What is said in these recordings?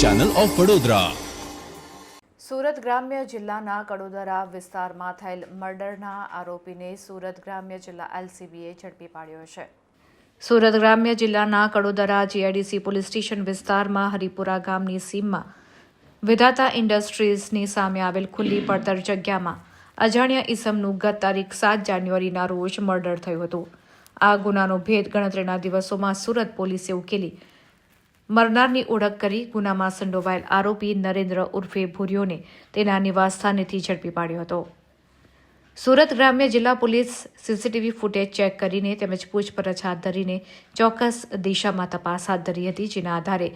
Channel of Vadodara Surat ગ્રામ્ય જિલ્લાના કડોદરા વિસ્તારમાં થયેલ મર્ડરના આરોપીને સુરત ગ્રામ્ય જિલ્લા એલસીબીએ ઝડપી પાડ્યો છે. સુરત ગ્રામ્ય જિલ્લાના કડોદરા જીઆઈડીસી પોલીસ સ્ટેશન વિસ્તારમાં હરિપુરા ગામની સીમમાં વિધાતા ઇન્ડસ્ટ્રીઝની સામે આવેલ ખુલ્લી પડતર જગ્યામાં અજાણ્યા ઈસમનું ગત તારીખ સાત જાન્યુઆરીના રોજ મર્ડર થયું હતું. આ ગુનાનો ભેદ ગણતરીના દિવસોમાં સુરત પોલીસે ઉકેલી મરનારની ઓળખ કરી ગુનામાં સંડોવાયેલ આરોપી નરેન્દ્ર ઉર્ફે ભુરિયોને તેના નિવાસસ્થાનેથી ઝડપી પાડ્યો હતો. સુરત ગ્રામ્ય જિલ્લા પોલીસ સીસીટીવી ફૂટેજ ચેક કરીને તેમજ પૂછપરછ હાથ ધરીને ચોક્કસ દિશામાં તપાસ હાથ ધરી હતી, જેના આધારે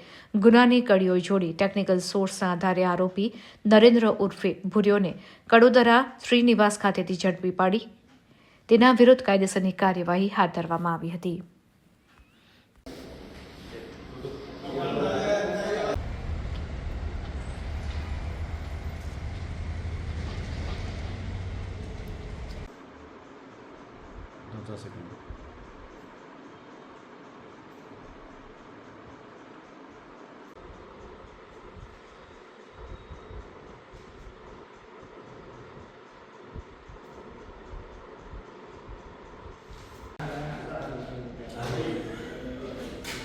ગુનાની કડીઓ જોડી ટેકનિકલ સોર્સના આધારે આરોપી નરેન્દ્ર ઉર્ફે ભુરિયોને કડોદરા શ્રીનિવાસ ખાતેથી ઝડપી પાડી. તેના વિરુદ્ધ કાયદેસરની કાર્યવાહી હાથ ધરવામાં આવી હતી. Dwa sekundy.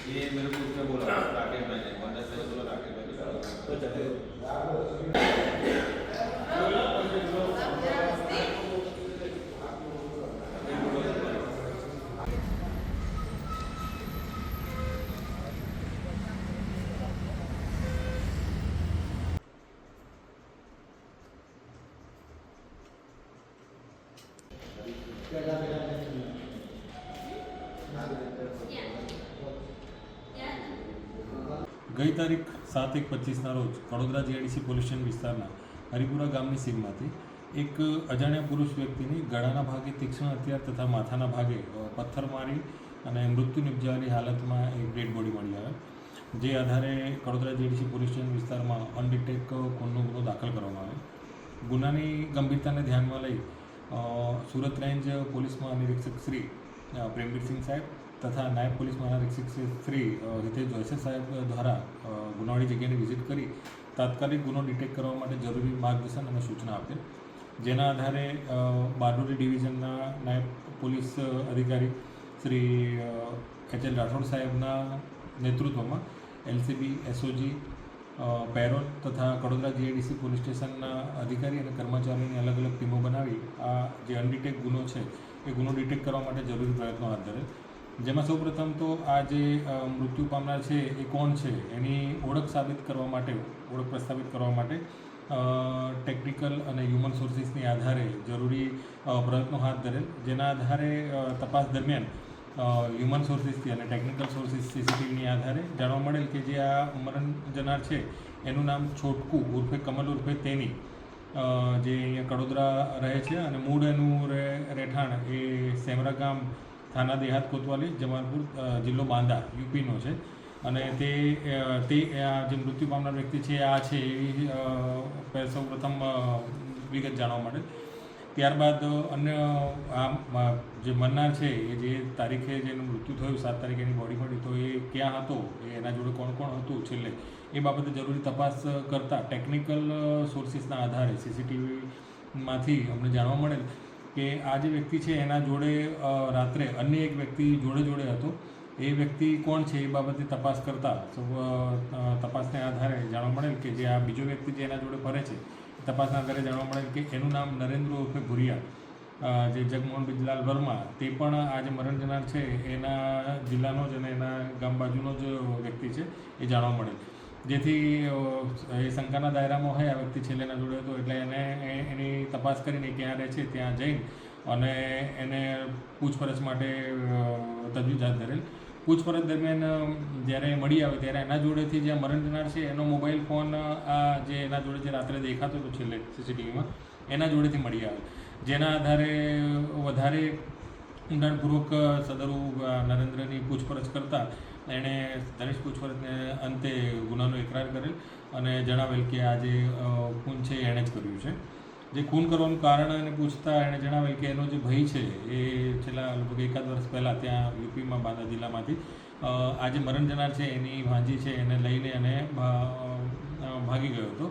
ये ગઈ તારીખ સાત એક પચીસના રોજ કડોદરા જીઆઈડીસી પોલીસ સ્ટેશન વિસ્તારના હરિપુરા ગામની સીમમાંથી એક અજાણ્યા પુરુષ વ્યક્તિની ગળાના ભાગે તીક્ષ્ણ હથિયાર તથા માથાના ભાગે પથ્થર મારી અને મૃત્યુ નિપજાવેલી હાલતમાં એક ડેડ બોડી મળી આવે. જે આધારે કડોદરા જીડીસી પોલીસ સ્ટેશન વિસ્તારમાં અનડિટેક ખૂનનો ગુનો દાખલ કરવામાં આવે. ગુનાની ગંભીરતાને ધ્યાનમાં લઈ સુરત રેન્જ પોલીસ મહાનિરીક્ષક શ્રી પ્રેમવીર પ્રેમવીરસિંહ સાહેબ તથા નાયબ પોલીસ મહાનિરીક્ષક શ્રી હિતેશ જોયસે સાહેબ દ્વારા ગુનાવાળી જગ્યાની વિઝિટ કરી તાત્કાલિક ગુનો ડિટેક્ટ કરવા માટે જરૂરી માર્ગદર્શન અને સૂચના આપેલ જેના આધારે બારડોલી ડિવિઝનના નાયબ પોલીસ અધિકારી શ્રી એચ એલ રાઠોડ સાહેબના નેતૃત્વમાં એલસીબી, એસઓજી પેરોલ તથા કડોદરા જીઆઈડીસી પોલીસ સ્ટેશનના અધિકારી અને કર્મચારીઓની અલગ અલગ ટીમો બનાવી આ જે અનડિટેક ગુનો છે, એ ગુનો ડિટેક્ટ કરવા માટે જરૂરી પ્રયત્નો હાથ ધરે. જેમાં સૌપ્રથમ તો આ જે મૃત્યુ પામનાર છે, એ કોણ છે? એની ઓળખ સાબિત કરવા માટે, ઓળખ પ્રસ્થાપિત કરવા માટે ટેકનિકલ અને હ્યુમન સોર્સિસની આધારે જરૂરી પ્રયત્નો હાથ ધરેલ. જેના આધારે તપાસ દરમિયાન હ્યુમન સોર્સિસથી અને ટેકનિકલ સોર્સિસ સીસીટીવીની આધારે જાણવા મળેલ કે જે આ મરણ જનાર છે, એનું નામ છોટકુ ઉર્ફે કમલ ઉર્ફે તેની. જે અહીંયા કડોદરા રહે છે અને મૂળ એનું રહે રહેઠાણ એ સેમરા ગામ થાના દેહાત કોતવાલી, જમાલપુર જિલ્લો બાંદા, યુપીનો છે. અને તે તે, આ જે મૃત્યુ પામનાર વ્યક્તિ છે, આ છે એવી સૌ પ્રથમ વિગત જાણવા મળે ત્યારબાદ અન્ય આ જે મરનાર છે, એ જે તારીખે જેનું મૃત્યુ થયું, સાત તારીખે એની બોડી મળી, તો એ ક્યાં હતો? એના જોડે કોણ કોણ હતું છેલ્લે? એ બાબતે જરૂરી તપાસ કરતાં ટેકનિકલ સોર્સિસના આધારે સીસીટીવીમાંથી અમને જાણવા મળેલ કે આ જે વ્યક્તિ છે, એના જોડે રાત્રે અન્ય એક વ્યક્તિ જોડે જોડે હતો. એ વ્યક્તિ કોણ છે, એ બાબતે તપાસ કરતાં તપાસને આધારે જાણવા મળેલ કે જે આ બીજો વ્યક્તિ જે એના જોડે ફરે છે તપાસના આધારે જાણવા મળેલ કે એનું નામ નરેન્દ્ર ઉર્ફે ભુરિયા જે જગમોહન બિજલાલ વર્મા, તે પણ આ જે મરણ જનાર છે. એના જિલ્લાનો જ અને એના ગામ બાજુનો જ વ્યક્તિ છે, એ જાણવા મળેલ જેથી એ શંકાના દાયરામાં હોય, આ વ્યક્તિ છેલ્લે એના જોડે હતો, એટલે એને એની તપાસ કરીને ક્યાં રહે છે, ત્યાં જઈને અને એને પૂછપરછ માટે તજવીજ હાથ ધરેલ. પૂછપરછ દરમિયાન જ્યારે મળી આવે ત્યારે એના જોડેથી જે મરણ જનાર છે, એનો મોબાઈલ ફોન આ જે એના જોડે જે રાત્રે દેખાતો હતો છેલ્લે સીસીટીવીમાં એના જોડેથી મળી આવે. જેના આધારે વધારે ઊંડાણપૂર્વક સદરુ નરેન્દ્રની પૂછપરછ કરતાં એણે દરેક પૂછપરછને અંતે ગુનાનો એકરાર કરેલ અને જણાવેલ કે આ જે ખૂન છે, એણે જ કર્યું છે. જે ખૂન કરવાનું કારણ એને પૂછતા એણે જણાવેલ કે એનો જે ભય છે, એ છેલ્લા લગભગ એકાદ વર્ષ પહેલાં ત્યાં યુપીમાં બાંદા જિલ્લામાંથી આજે મરણ જનાર છે, એની ભાંજી છે, એને લઈને અને ભાગી ગયો હતો.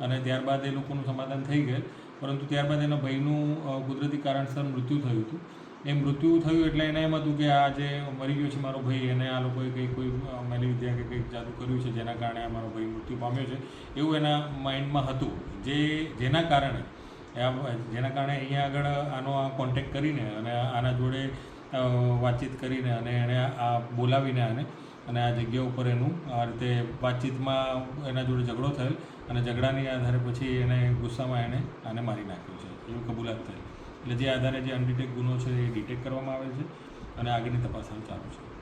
અને ત્યારબાદ એ લોકોનું સમાધાન થઈ ગયેલ. પરંતુ ત્યારબાદ એના ભાઈનું કુદરતી કારણસર મૃત્યુ થયું હતું. એ મૃત્યુ થયું એટલે એને એમ હતું કે આ જે મરી ગયો છે મારો ભાઈ એને આ લોકોએ કંઈ કોઈ મેલી વિદ્યા કે કંઈક જાદુ કર્યું છે, જેના કારણે આ મારો ભાઈ મૃત્યુ પામ્યો છે. એવું એના માઇન્ડમાં હતું. જે, જેના કારણે જેના કારણે અહીંયા આગળ આનો આ કોન્ટેક્ટ કરીને અને આના જોડે વાતચીત કરીને અને એણે આ બોલાવીને આને અને આ જગ્યા ઉપર એનું આ રીતે વાતચીતમાં એના જોડે ઝઘડો થયેલ અને ઝઘડાની આધારે પછી એને ગુસ્સામાં એણે આને મારી નાખ્યો છે. એવું કબૂલાત થઈ એટલે જે આધારે જે અનડિટેક ગુનો છે એ ડિટેક્ટ કરવામાં આવે છે અને આગળની તપાસ હાલ ચાલુ છે.